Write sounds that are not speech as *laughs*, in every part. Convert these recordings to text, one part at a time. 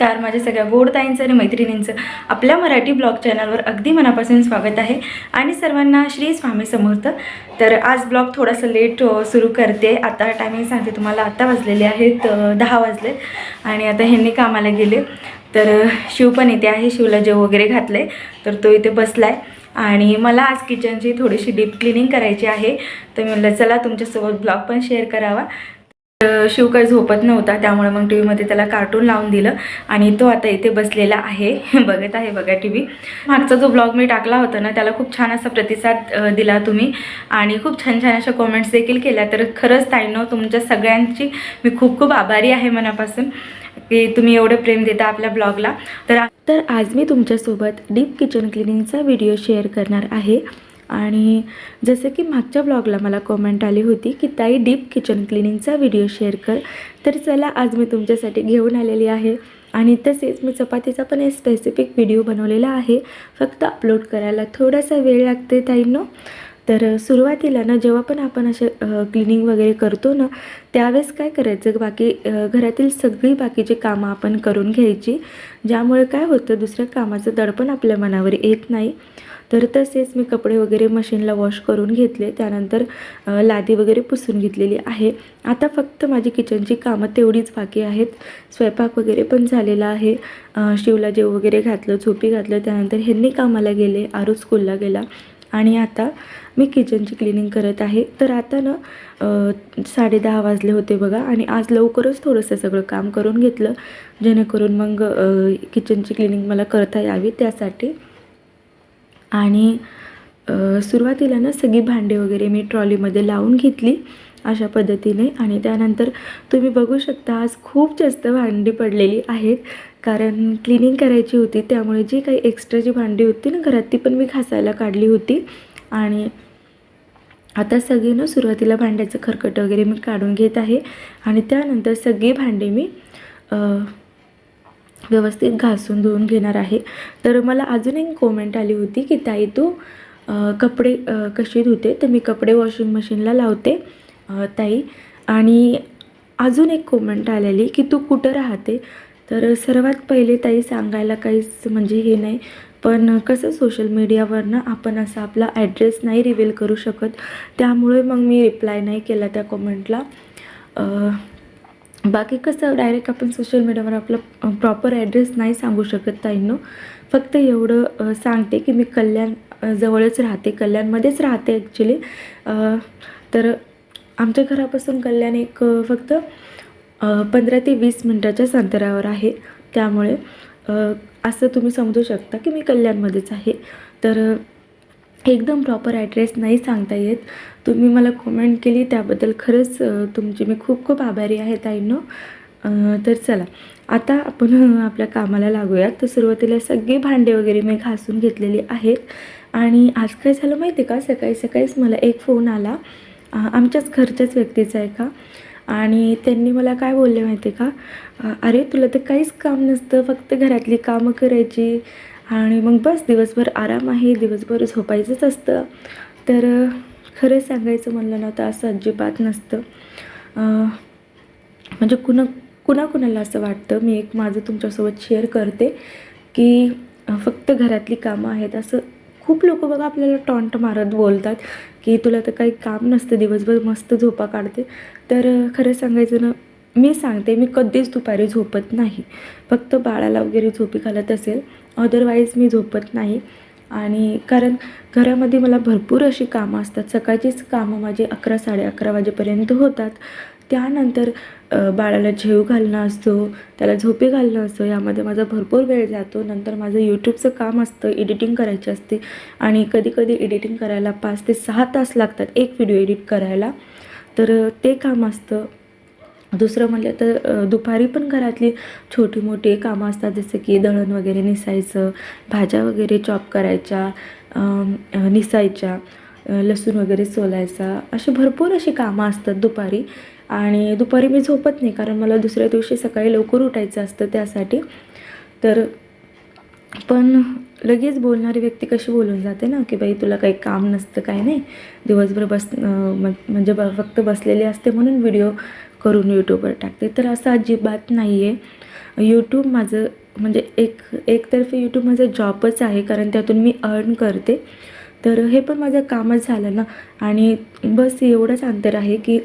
नमस्कार माझ्या सगळ्या गोडताईंचं आणि मैत्रिणींचं आपल्या मराठी ब्लॉग चॅनलवर अगदी मनापासून स्वागत आहे आणि सर्वांना श्री स्वामी समर्थ. तर आज ब्लॉग थोडासा लेट सुरू करते. आता टायमिंग सांगते तुम्हाला आता वाजलेले आहेत दहा वाजले आणि आता ह्यांनी कामाला गेले. तर शिव पण इथे आहे शिवला जेव वगैरे घातले तर तो इथे बसलाय. आणि मला आज किचनची थोडीशी डीप क्लिनिंग करायची आहे. तर मी म्हटलं चला तुमच्यासोबत ब्लॉग पण शेअर करावा. शिव काही झोपत नव्हता त्यामुळे मग टी व्हीमध्ये त्याला कार्टून लावून दिलं आणि तो आता इथे बसलेला आहे. *laughs* बघत आहे बघा टी व्ही मागचा जो ब्लॉग मी टाकला होता ना त्याला खूप छान असा प्रतिसाद दिला तुम्ही. आणि खूप छान छान अशा कॉमेंट्स देखील केल्या. तर खरंच ताईनो तुमच्या सगळ्यांची मी खूप खूप आभारी आहे मनापासून की तुम्ही एवढं प्रेम देता आपल्या ब्लॉगला तर तर आज मी तुमच्यासोबत डीप किचन क्लिनिंगचा व्हिडिओ शेअर करणार आहे. आणि जसं की मागच्या ब्लॉगला मला कॉमेंट आली होती की ताई डीप किचन क्लिनिंगचा व्हिडिओ शेअर कर. तर चला आज मी तुमच्यासाठी घेऊन आलेली आहे. आणि तसेच मी चपातीचा पण एक स्पेसिफिक व्हिडिओ बनवलेला आहे. फक्त अपलोड करायला थोडासा वेळ लागते ताईंनो. तर सुरुवातीला ना जेव्हा पण आपण असे क्लिनिंग वगैरे करतो ना त्यावेळेस काय करायचं बाकी घरातील सगळी बाकीची कामं आपण करून घ्यायची. ज्यामुळे काय होतं दुसऱ्या कामाचं दडपण आपल्या मनावर येत नाही. तर तसेच मी कपडे वगैरे मशीनला वॉश करून घेतले. त्यानंतर लादी वगैरे पुसून घेतलेली आहे. आता फक्त माझी किचनची कामं तेवढीच बाकी आहेत. स्वयंपाक वगैरे पण झालेला आहे. शिवला जेव वगैरे घातलं झोपी घातलं. त्यानंतर ह्यांनी कामाला गेले आरू स्कूलला गेला. आणि आता मी किचनची क्लिनिंग करत आहे. तर आता ना साडे साडेदहा वाजले होते बघा आणि आज लवकरच थोडंसं सगळं काम करून घेतलं. जेणेकरून मग किचनची क्लिनिंग मला करता यावी त्यासाठी. आणि सुरुवातीला ना सगळी भांडे वगैरे मी ट्रॉलीमध्ये लावून घेतली अशा पद्धतीने. आणि त्यानंतर तुम्ही बघू शकता आज खूप जास्त भांडी पडलेली आहेत. कारण क्लिनिंग करायची होती त्यामुळे जी काही एक्स्ट्रा जी भांडी होती ना घरात ती पण मी घासायला काढली होती. आणि आता सगळी ना सुरुवातीला भांड्याचं खरकट वगैरे मी काढून घेत आहे. आणि त्यानंतर सगळी भांडी मी व्यवस्थित घासून धुवून घेणार आहे. तर मला अजून एक कॉमेंट आली होती की ताई तू कपडे कशी धुते? तर मी कपडे वॉशिंग मशीनला लावते ताई. आणि अजून एक कॉमेंट आलेली की तू कुठं राहते? तर सर्वात पहिले ताई सांगायला काहीच म्हणजे हे नाही पण कसं सोशल मीडियावरनं आपण असा आपला ॲड्रेस नाही रिव्हील करू शकत. त्यामुळे मग मी रिप्लाय नाही केला त्या कॉमेंटला बाकी कसं डायरेक्ट आपण सोशल मीडियावर आपला प्रॉपर ॲड्रेस नाही सांगू शकत ताईंनो. फक्त एवढं सांगते की मी कल्याण जवळच राहते कल्याणमध्येच राहते ॲक्च्युली तर आमच्या घरापासून कल्याण एक फक्त पंधरा ते वीस मिनटाच्याच अंतरावर आहे. त्यामुळे असं तुम्ही समजू शकता की मी कल्याणमध्येच आहे. तर एकदम प्रॉपर ॲड्रेस नाही सांगता येत. तुम्ही मला कॉमेंट केली त्याबद्दल खरंच तुमची मी खूप खूप आभारी आहे ताईंनो. तर चला आता आपण आपल्या कामाला लागूयात. तर सुरुवातीला सगळी भांडे वगैरे मी घासून घेतलेली आहेत. आणि आज काय झालं माहिती आहे का? सकाळी सकाळीच मला एक फोन आला. आमच्याच घरच्याच व्यक्तीचा आहे का आणि त्यांनी मला काय बोलले माहिती आहे का अरे तुला तर काहीच काम नसतं. फक्त घरातली कामं करायची. आणि मग बस दिवसभर आराम आहे. दिवसभर झोपायचंच असतं. तर खरं सांगायचं म्हणलं ना तर असं अजिबात नसतं. म्हणजे कुणा कुणाकुणाला असं वाटतं? मी एक माझं तुमच्यासोबत शेअर करते की फक्त घरातली कामं आहेत असं खूप लोक बघा आपल्याला टॉन्ट मारत बोलतात की तुला तर काही काम नसतं दिवसभर मस्त झोपा काढते. तर खरं सांगायचं ना मी सांगते मी कधीच दुपारी झोपत नाही. फक्त बाळाला वगैरे झोपी घालत असेल अदरवाईज मी झोपत नाही. आणि कारण घरामध्ये मला भरपूर अशी कामं असतात. सकाळचीच कामं माझी अकरा साडे अकरा वाजेपर्यंत होतात. त्यानंतर बाळाला जेव घालणं असतो त्याला झोपे घालणं असतो यामध्ये माझा भरपूर वेळ जातो. नंतर माझं यूट्यूबचं काम असतं एडिटिंग करायची असते. आणि कधी कधी एडिटिंग करायला पाच ते सहा तास लागतात एक व्हिडिओ एडिट करायला. तर ते काम असतं. दुसरं म्हटलं तर दुपारी पण घरातली छोटी मोठी कामं असतात जसं की दळण वगैरे निसायचं भाज्या वगैरे चॉप करायच्या निसायच्या लसूण वगैरे सोलायचा अशी भरपूर अशी कामं असतात दुपारी. आणि दुपारी मी झोपत नाही कारण मला दुसऱ्या दिवशी सकाळी लवकर उठायचं असतं त्यासाठी. तर पण लगेच बोलणारी व्यक्ती कशी बोलून जाते ना की बाई तुला काही काम नसतं काय नाही. दिवसभर बस म्हणजे ब फक्त बसलेली असते म्हणून व्हिडिओ करून यूट्यूबवर टाकते. तर असं अजिबात नाही आहे यूट्यूब माझं म्हणजे एक एकतर्फे यूट्यूब माझं जॉबच आहे कारण त्यातून मी अर्न करते. तर हे पण माझं कामच झालं ना. आणि बस एवढंच अंतर आहे की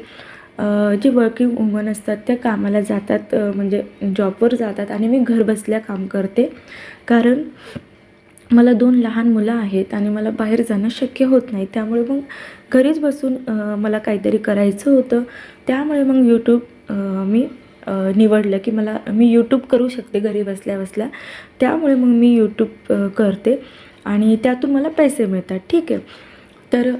जे वर्किंग वुमन असतात त्या कामाला जातात म्हणजे जॉबवर जातात आणि मी घरबसल्या काम करते. कारण मला दोन लहान मुलं आहेत आणि मला बाहेर जाणं शक्य होत नाही. त्यामुळे मग घरीच बसून मला काहीतरी करायचं होतं. त्यामुळे मग यूट्यूब मी निवडलं की मला मी यूट्यूब करू शकते घरी बसल्या बसल्या. त्यामुळे मग मी यूट्यूब करते आणि त्यातून मला पैसे मिळतात. ठीक आहे. तर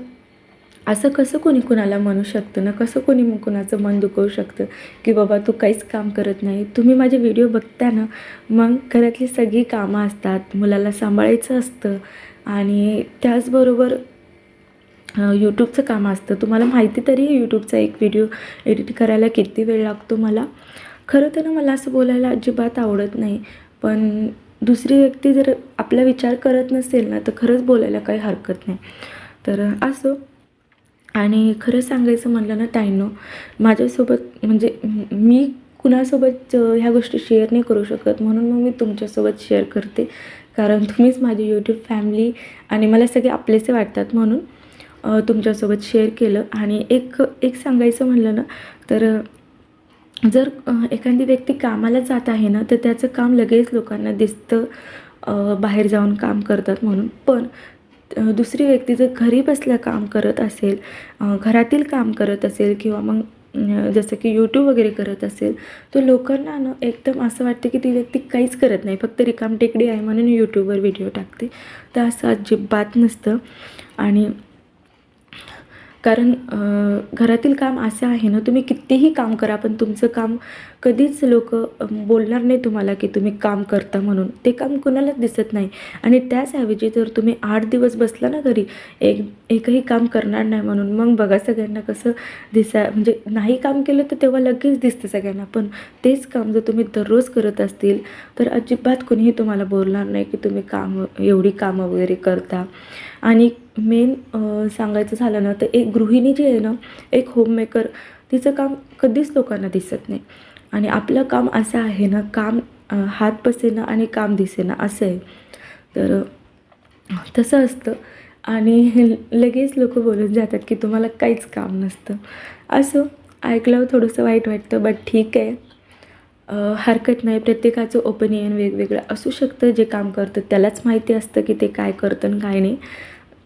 असं कसं कोणी कुणाला म्हणू शकतं ना? कसं कोणी मग कुणाचं मन दुखवू शकतं? की बाबा तू काहीच काम करत नाही. तुम्ही माझे व्हिडिओ बघता ना मग घरातली सगळी कामं असतात. मुलाला सांभाळायचं असतं. आणि त्याचबरोबर यूट्यूबचं काम असतं. तुम्हाला माहिती तरी आहे यूट्यूबचा एक व्हिडिओ एडिट करायला किती वेळ लागतो मला? खरं तर ना मला असं बोलायला अजिबात आवडत नाही. पण दुसरी व्यक्ती जर आपला विचार करत नसेल ना तर खरंच बोलायला काही हरकत नाही. तर असो. आणि खरं सांगायचं म्हणलं ना ताईंनो माझ्यासोबत म्हणजे मी कुणासोबत ह्या गोष्टी शेअर नाही करू शकत म्हणून मग मी तुमच्यासोबत शेअर करते. कारण तुम्हीच माझी यूट्यूब फॅमिली आणि मला सगळे आपलेसे वाटतात म्हणून तुमच्यासोबत शेअर केलं. आणि एक एक सांगायचं म्हणलं ना तर जर एखादी व्यक्ती कामाला जात आहे ना तर त्याचं काम लगेच लोकांना दिसतं बाहेर जाऊन काम करतात म्हणून. पण दुसरी व्यक्ती जर घरी बसल्या काम करत असेल घरातील काम करत असेल किंवा मग जसं की यूट्यूब वगैरे करत असेल तर लोकांना ना एकदम असं वाटतं की ती व्यक्ती काहीच करत नाही फक्त रिकाम टेकडी आहे म्हणून यूट्यूबवर व्हिडिओ टाकते. तर असं अजिबात नसतं. आणि कारण घरातील काम असं आहे ना तुम्ही कितीही काम करा पण तुमचं काम कधीच लोक बोलणार नाही तुम्हाला की तुम्ही काम करता म्हणून. ते काम कुणालाच दिसत नाही. आणि त्याचऐवजी जर तुम्ही आठ दिवस बसला ना घरी एक एकही काम करणार नाही म्हणून मग बघा सगळ्यांना कसं दिसा म्हणजे नाही काम केलं तर तेव्हा लगेच दिसतं सगळ्यांना. पण तेच काम जर तुम्ही दररोज करत असतील तर अजिबात कुणीही तुम्हाला बोलणार नाही की तुम्ही काम एवढी कामं वगैरे करता. आणि मेन सांगायचं झालं ना तर एक गृहिणी जी आहे ना एक होममेकर तिचं काम कधीच लोकांना दिसत नाही. आणि आपलं काम असं आहे ना काम हात पसेना आणि काम दिसेना असं आहे. तर तसं असतं. आणि लगेच लोक बोलून जातात की तुम्हाला काहीच काम नसतं. असं ऐकल्यावर थोडंसं वाईट वाटतं बट ठीक आहे. हरकत नाही. प्रत्येकाचं ओपिनियन वेगवेगळं असू शकतं. जे काम करतं त्यालाच माहिती असतं की ते काय करतं आणि काय नाही.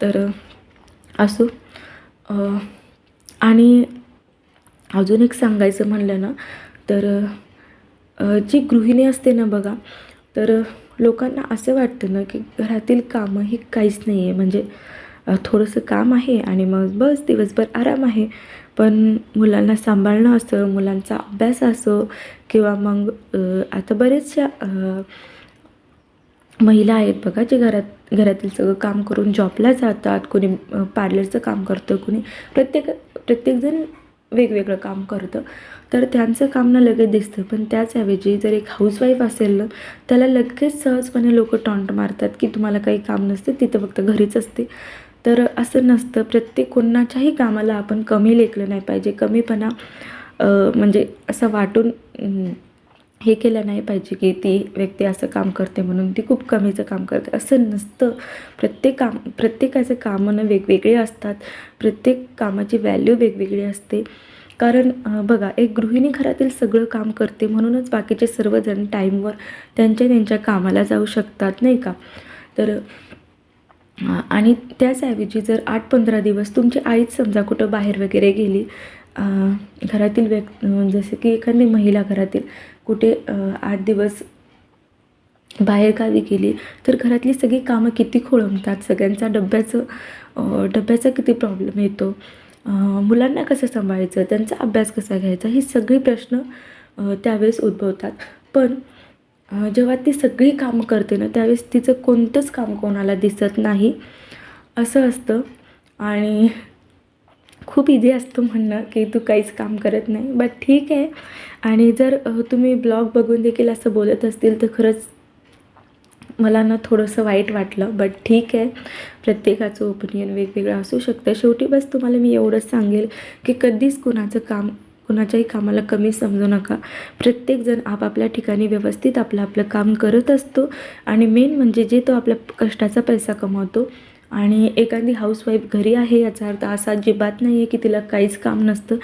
तर असो. आणि अजून एक सांगायचं म्हणलं ना तर जी गृहिणी असते ना बघा तर लोकांना असं वाटतं ना की घरातील कामं ही काहीच नाही आहे म्हणजे थोडंसं काम आहे आणि मग बस दिवसभर आराम आहे. पण मुलांना सांभाळणं असं मुलांचा अभ्यास असो किंवा मग आता बरेचशा महिला आहेत बघा जे घरात घरातील सगळं काम करून जॉबला जातात कोणी पार्लरचं काम करतं कोणी प्रत्येक प्रत्येकजण वेगवेगळं काम करतं. तर त्यांचं काम ना लगेच दिसतं. पण त्याचऐवजी जर एक हाऊसवाईफ असेल ना त्याला लगेच सहजपणे लोक टॉन्ट मारतात की तुम्हाला काही काम नसते तिथं फक्त घरीच असते. तर असं नसतं. प्रत्येक कोणाच्याही कामाला आपण कमी लेखलं नाही पाहिजे. कमीपणा म्हणजे असं वाटून हे केलं नाही पाहिजे की ती व्यक्ती असं काम करते म्हणून ती खूप कमीचं काम करते. असं नसतं. प्रत्येक काम प्रत्येकाचे कामं वेगवेगळे असतात. प्रत्येक कामाची व्हॅल्यू वेगवेगळी असते. कारण बघा एक गृहिणी घरातील सगळं काम करते म्हणूनच बाकीचे सर्वजण टाईमवर त्यांच्या त्यांच्या कामाला जाऊ शकतात नाही का? तर आणि त्याचऐवजी जर आठ पंधरा दिवस तुमची आईच समजा कुठं बाहेर वगैरे गेली घरातील व्यक् जसे की एखादी महिला घरातील कुठे आठ दिवस बाहेरगावी गेली तर घरातली सगळी कामं किती खोळंबतात सगळ्यांचा डब्याचं डब्याचा किती प्रॉब्लेम येतो. मुलांना कसं सांभाळायचं त्यांचा अभ्यास कसा घ्यायचा ही सगळी प्रश्न त्यावेळेस उद्भवतात. पण जेव्हा ती सगळी कामं करते ना त्यावेळेस तिचं कोणतंच काम कोणाला दिसत नाही असं असतं. आणि खूप इझी असतं म्हणणं की तू काहीच काम करत नाही. बट ठीक आहे. आणि जर तुम्ही ब्लॉग बघून देखील असं बोलत असतील तर खरंच मला ना थोडंसं वाईट वाटलं. बट ठीक आहे. प्रत्येकाचं ओपिनियन वेगवेगळं असू शकतं. शेवटी बस तुम्हाला मी एवढंच सांगेल की कधीच कुणाचं काम कुणाच्याही कामाला कमी समजू नका. प्रत्येकजण आपापल्या ठिकाणी व्यवस्थित आपलं आपलं काम करत असतो आणि मेन म्हणजे जे तो आपल्या कष्टाचा पैसा कमावतो. आणि एखादी हाऊसवाईफ घरी आहे याचा अर्थ असा अजिबात नाही आहे की तिला काहीच काम नसतं.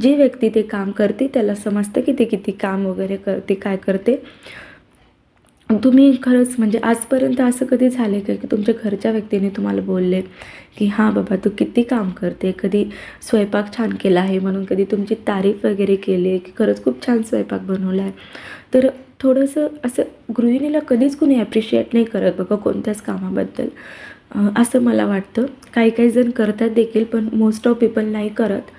जी व्यक्ती ते काम करते त्याला समजतं की ते किती काम वगैरे करते काय करते. तुम्ही खरंच म्हणजे आजपर्यंत असं कधी झालं आहे का की तुमच्या घरच्या व्यक्तीने तुम्हाला बोलले की हां बाबा तू किती काम करते कधी स्वयंपाक छान केला आहे म्हणून कधी तुमची तारीफ वगैरे केली आहे की खरंच खूप छान स्वयंपाक बनवला आहे. तर थोडंसं असं गृहिणीला कधीच कुणी ॲप्रिशिएट नाही करत बघा कोणत्याच कामाबद्दल. असं मला वाटतं. काही काही जण करतात देखील पण मोस्ट ऑफ पीपल नाही करत.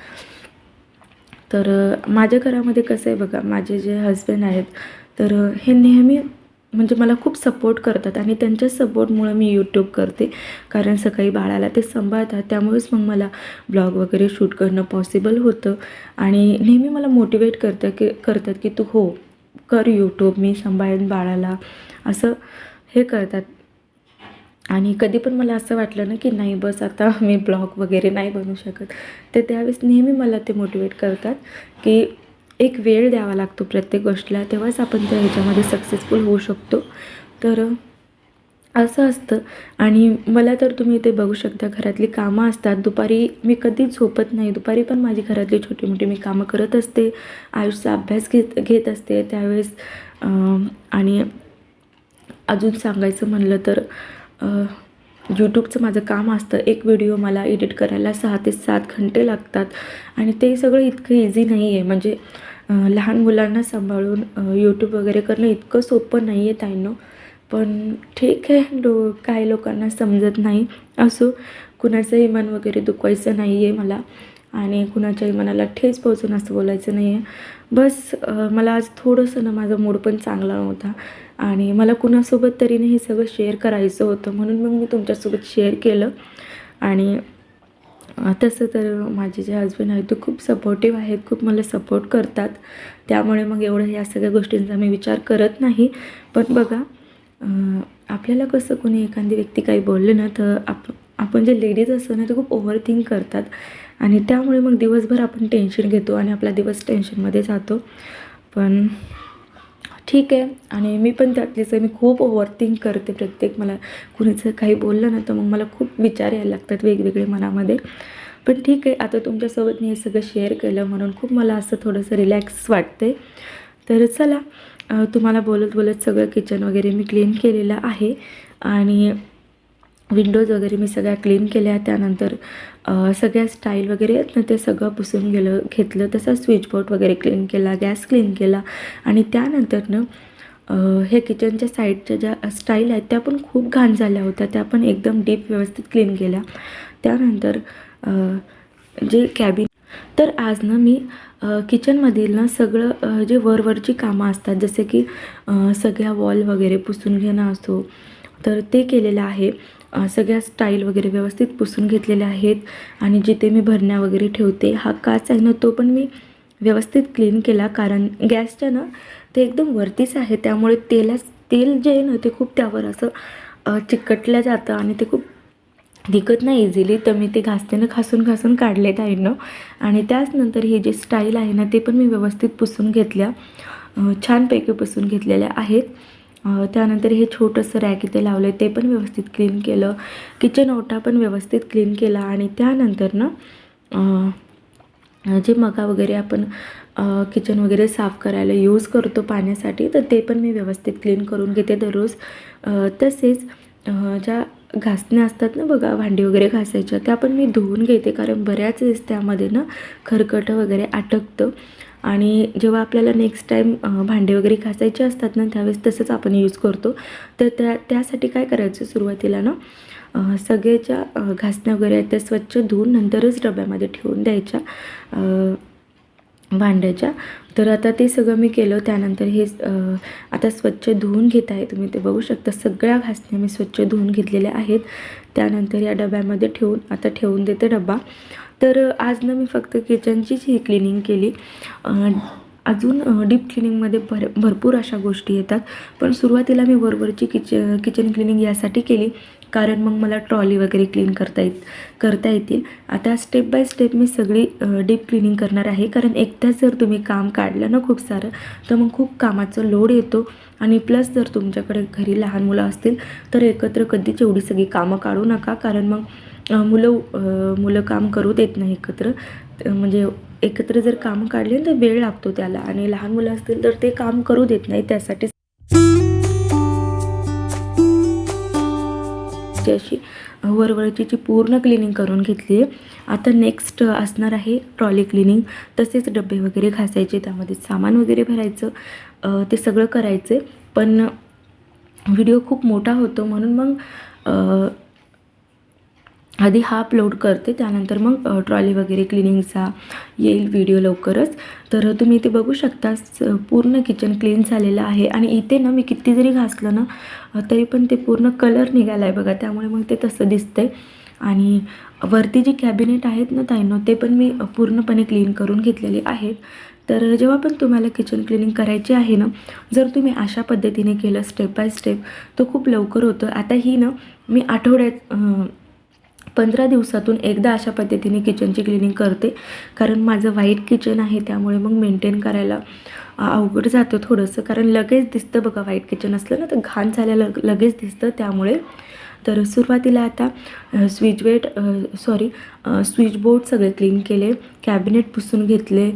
तर माझ्या घरामध्ये कसं आहे बघा माझे जे हस्बंड आहेत तर हे नेहमी म्हणजे मला खूप सपोर्ट करतात आणि त्यांच्या सपोर्टमुळं मी यूट्यूब करते. कारण सकाळी बाळाला ते सांभाळतात. त्यामुळेच मग मला ब्लॉग वगैरे शूट करणं पॉसिबल होतं. आणि नेहमी मला मोटिवेट करतं की करतात की तू हो कर यूट्यूब मी सांभाळेन बाळाला. असं हे करतात. आणि कधी पण मला असं वाटलं ना की नाही बस आता मी ब्लॉग वगैरे नाही बनवू शकत. तर त्यावेळेस नेहमी मला ते मोटिवेट करतात की एक वेळ द्यावा लागतो प्रत्येक गोष्टीला तेव्हाच आपण त्या ह्याच्यामध्ये सक्सेसफुल होऊ शकतो. तर असं असतं. आणि मला तर तुम्ही ते बघू शकता घरातली कामं असतात. दुपारी मी कधीच झोपत नाही. दुपारी पण माझी घरातली छोटी मोठी मी कामं करत असते. आयुषचा अभ्यास घेत घेत असते. त्यावेळेस आणि अजून सांगायचं म्हणलं तर यूट्यूबचं माझं काम असतं. एक व्हिडिओ मला एडिट करायला सहा ते सात घंटे लागतात. आणि ते सगळं इतकं इझी नाही आहे म्हणजे लहान मुलांना सांभाळून यूट्यूब वगैरे करणं इतकं सोपं नाही आहे ताईंनो. पण ठीक आहे लो काही लोकांना समजत नाही. असो कुणाचंही मन वगैरे दुखवायचं नाही आहे मला. आणि कुणाच्याही मनाला ठेच पोहोचून असं बोलायचं नाही आहे बस मला आज थोडंसं ना माझा मूड पण चांगला नव्हता. आणि मला कुणासोबत तरीने हे सगळं शेअर करायचं होतं. म्हणून मग मी तुमच्यासोबत शेअर केलं. आणि तसं तर माझे जे हजबंड आहेत ते खूप सपोर्टिव्ह आहेत खूप मला सपोर्ट करतात. त्यामुळे मग एवढं या सगळ्या गोष्टींचा मी विचार करत नाही. पण बघा आपल्याला कसं कोणी एखादी व्यक्ती काही बोलले ना तर आप आपण जे लेडीज असतो ना ते खूप ओव्हर थिंक करतात. आणि त्यामुळे मग दिवसभर आपण टेन्शन घेतो आणि आपला दिवस टेन्शनमध्ये जातो. पण ठीक आहे. आणि मी पण त्यातलीच आहे मी खूप ओव्हरथिंक करते प्रत्येक. मला कुणीचं काही बोललं ना तर मग मला खूप विचार यायला लागतात वेगवेगळे मनामध्ये. पण ठीक आहे आता तुमच्यासोबत मी हे सगळं शेअर केलं म्हणून खूप मला असं थोडंसं रिलॅक्स वाटते तर चला तुम्हाला बोलत बोलत सगळं किचन वगैरे मी क्लीन केलेलं आहे. आणि विंडोज वगैरे मी सगळ्या क्लीन केल्या. त्यानंतर सगळ्या स्टाईल वगैरे आहेत ना ते सगळं पुसून गेलं घेतलं तसं स्विच बोर्ड वगैरे क्लीन केला गॅस क्लीन केला. आणि त्यानंतरनं हे किचनच्या साईडच्या ज्या स्टाईल आहेत त्या पण खूप घाण झाल्या होत्या. त्या पण एकदम डीप व्यवस्थित क्लीन केल्या. त्यानंतर जे कॅबिन तर आज ना मी किचनमधील ना सगळं जे वरवरची कामं असतात जसे की सगळ्या वॉल वगैरे पुसून घेणं असो तर ते केलेलं आहे. सगळ्या स्टाईल वगैरे व्यवस्थित पुसून घेतलेल्या आहेत. आणि जिथे मी भरण्या वगैरे ठेवते हा काच आहे ना तो पण मी व्यवस्थित क्लीन केला. कारण गॅसच्या ना ते एकदम वरतीच आहे. त्यामुळे तेला तेल जे आहे ना ते खूप त्यावर असं चिकटलं जातं आणि ते खूप दिखत नाही इझिली तर मी ते घासतेनं घासून घासून काढले ताईनं. आणि त्याचनंतर ही जी स्टाईल आहे ना ते पण मी व्यवस्थित पुसून घेतल्या. छानपैकी पुसून घेतलेल्या आहेत. त्यानंतर हे छोटंसं रॅक इथे लावलं आहे ते पण व्यवस्थित क्लीन केलं. किचन ओटा पण व्यवस्थित क्लीन केला आणि त्यानंतर ना जे मगा वगैरे आपण किचन वगैरे साफ करायला यूज करतो पाण्यासाठी तर ते पण मी व्यवस्थित क्लीन करून घेते दररोज. तसेच ज्या घासण्या असतात ना बघा भांडी वगैरे घासायच्या त्या पण मी धुवून घेते. कारण बऱ्याच वेळेस त्यामध्ये ना खरकटं वगैरे अटकतं. आणि जेव्हा आपल्याला नेक्स्ट टाईम भांडे वगैरे घासायचे असतात ना त्यावेळेस तसंच आपण यूज करतो. तर त्या त्यासाठी काय करायचं सुरुवातीला ना सगळ्याच्या घासण्या वगैरे आहेत त्या स्वच्छ धुवून नंतरच डब्यामध्ये ठेवून द्यायच्या भांड्याच्या. तर आता ते सगळं मी केलं त्यानंतर हे आता स्वच्छ धुवून घेत आहे तुम्ही ते बघू शकता. सगळ्या घासण्या मी स्वच्छ धुवून घेतलेल्या आहेत. त्यानंतर या डब्यामध्ये ठेवून आता ठेवून देते डबा तर आज ना मी फक्त किचनचीच ही क्लिनिंग केली. अजून डीप क्लिनिंगमध्ये भर भरपूर अशा गोष्टी येतात. पण सुरुवातीला मी वरवरची किच किचन क्लिनिंग यासाठी केली. कारण मग मला ट्रॉली वगैरे क्लीन करता येत करता येतील. आता स्टेप बाय स्टेप मी सगळी डीप क्लिनिंग करणार आहे. कारण एकदाच जर तुम्ही काम काढलं ना खूप सारं तर मग खूप कामाचं लोड येतो. आणि प्लस जर तुमच्याकडे घरी लहान मुलं असतील तर एकत्र कधीच एवढी सगळी कामं काढू नका. कारण मग मुलं मुलं काम करू देत नाही एकत्र. म्हणजे एकत्र जर काम काढले तर वेळ लागतो त्याला आणि लहान मुलं असतील तर ते काम करू देत नाही त्यासाठी. ची अशी वरवरची पूर्ण क्लिनिंग करून घेतली आहे. आता नेक्स्ट असणार आहे ट्रॉली क्लिनिंग. तसेच डबे वगैरे घासायचे त्यामध्ये सामान वगैरे भरायचं ते सगळं करायचं पण व्हिडिओ खूप मोठा होतो म्हणून मग आधी हा अपलोड करते त्यानंतर मग ट्रॉली वगैरे क्लिनिंगचा येईल व्हिडिओ लवकरच. तर तुम्ही इथे बघू शकता पूर्ण किचन क्लीन झालेलं आहे. आणि इथे ना मी किती जरी घासलं ना तरी पण ते पूर्ण कलर निघाला आहे बघा. त्यामुळे मग ते तसं दिसतंय. आणि वरती जे कॅबिनेट आहेत ना ताईनो ते पण मी पूर्णपणे क्लीन करून घेतलेले आहेत. तर जेव्हा पण तुम्हाला किचन क्लिनिंग करायची आहे ना जर तुम्ही अशा पद्धतीने केलं स्टेप बाय स्टेप तर खूप लवकर होतं. आता ही ना मी आठवड्यात पंधरा दिवसातून एकदा अशा पद्धतीने किचनची क्लिनिंग करते. कारण माझं व्हाईट किचन आहे त्यामुळे मग मेंटेन करायला अवघड जातं थोडंसं. कारण लगेच दिसतं बघा व्हाईट किचन असलं ना तर घाण झालेलं लगेच दिसतं. त्यामुळे तर सुरुवातीला आता switch wait sorry switch board सगळे क्लीन केले. कॅबिनेट पुसून घेतले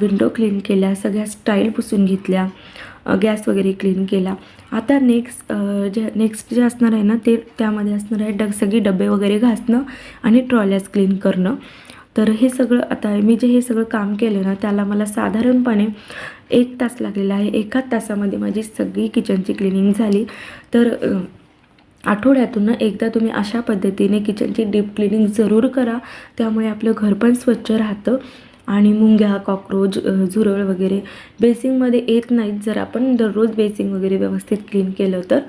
विंडो क्लीन केल्या सगळ्या स्टाईल पुसून घेतल्या. गॅस वगैरे क्लीन केला. आता नेक्स्ट जे नेक्स्ट जे असणार आहे ना ते त्यामध्ये असणार आहे डग सगळी डबे वगैरे घासणं आणि ट्रॉल्याज क्लीन करणं. तर हे सगळं आता मी जे हे सगळं काम केलं ना त्याला मला साधारणपणे एक तास लागलेला आहे. एकाच तासामध्ये माझी सगळी किचनची क्लिनिंग झाली. तर आठवड्यातून ना एकदा तुम्ही अशा पद्धतीने किचनची डीप क्लिनिंग जरूर करा. त्यामुळे आपलं घर पण स्वच्छ राहतं. आणि मुंग्या कॉक्रोच झुरळ वगैरे बेसिंगमध्ये येत नाहीत. जर आपण दररोज बेसिंग वगैरे व्यवस्थित क्लीन केलं तर.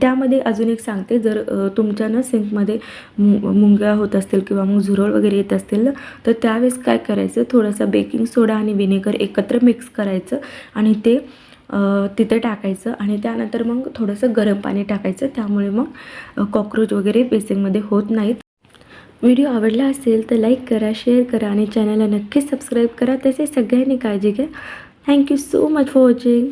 त्यामध्ये अजून एक सांगते. जर तुमच्यानं सिंकमध्ये मु मुंग्या होत असतील किंवा मग झुरळ वगैरे येत असतील ना तर त्यावेळेस काय करायचं? थोडासा बेकिंग सोडा आणि विनेगर एकत्र मिक्स करायचं आणि ते तिथे टाकायचं आणि त्यानंतर मग थोडंसं गरम पाणी टाकायचं. त्यामुळे मग कॉक्रोच वगैरे बेसिंगमध्ये होत नाहीत. व्हिडिओ आवडला असेल तर लाईक करा शेअर करा आणि चॅनलला नक्कीच सबस्क्राईब करा. तसेच सगळ्यांनी काळजी घ्या. Thank you so much for watching